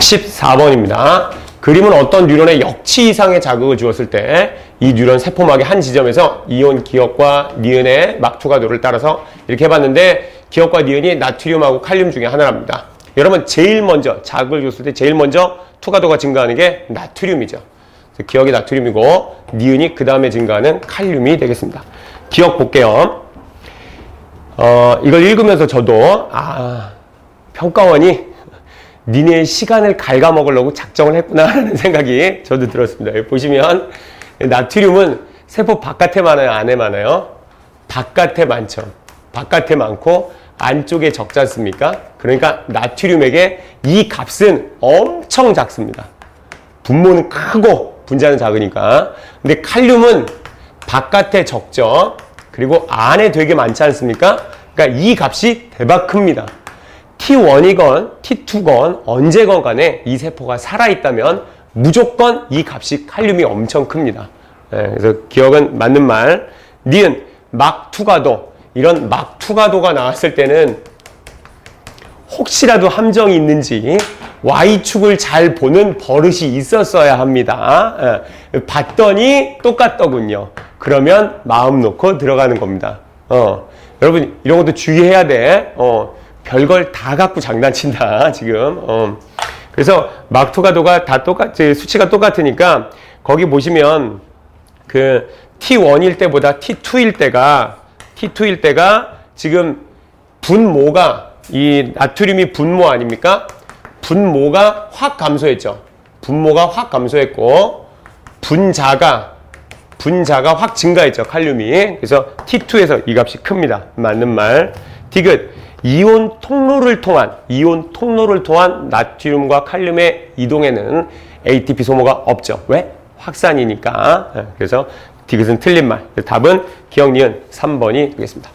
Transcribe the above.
14번입니다. 그림은 어떤 뉴런에 역치 이상의 자극을 주었을 때 이 뉴런 세포막의 한 지점에서 이온 기억과 니은의 막투가도를 따라서 이렇게 해봤는데 기억과 니은이 나트륨하고 칼륨 중에 하나랍니다. 여러분 제일 먼저 자극을 줬을 때 제일 먼저 투가도가 증가하는 게 나트륨이죠. 기억이 나트륨이고 니은이 그 다음에 증가하는 칼륨이 되겠습니다. 기억 볼게요. 어, 이걸 읽으면서 저도 아 평가원이 니네 시간을 갉아먹으려고 작정을 했구나라는 생각이 저도 들었습니다. 여기 보시면 나트륨은 세포 바깥에 많아요? 안에 많아요? 바깥에 많죠. 바깥에 많고 안쪽에 적지 않습니까? 그러니까 나트륨에게 이 값은 엄청 작습니다. 분모는 크고 분자는 작으니까. 근데 칼륨은 바깥에 적죠. 그리고 안에 되게 많지 않습니까? 그러니까 이 값이 대박 큽니다. T1이건 T2건 언제건 간에 이 세포가 살아있다면 무조건 이 값이 칼륨이 엄청 큽니다. 예, 그래서 기억은 맞는 말. 니은 막투가도 이런 막투가도가 나왔을 때는 혹시라도 함정이 있는지 Y축을 잘 보는 버릇이 있었어야 합니다. 예, 봤더니 똑같더군요. 그러면 마음 놓고 들어가는 겁니다. 어, 여러분 이런 것도 주의해야 돼. 어, 별걸 다 갖고 장난친다 지금. 어. 그래서 막투가도가 다 똑같, 수치가 똑같으니까 거기 보시면 그 T1일 때보다 T2일 때가 T2일 때가 지금 분모가 이 나트륨이 분모 아닙니까? 분모가 확 감소했죠. 분모가 확 감소했고 분자가 분자가 확 증가했죠. 칼륨이. 그래서 T2에서 이 값이 큽니다. 맞는 말. 디귿 이온 통로를 통한 이온 통로를 통한 나트륨과 칼륨의 이동에는 ATP 소모가 없죠. 왜? 확산이니까. 그래서 디귿은 틀린 말. 답은 기억 니은 3번이 되겠습니다.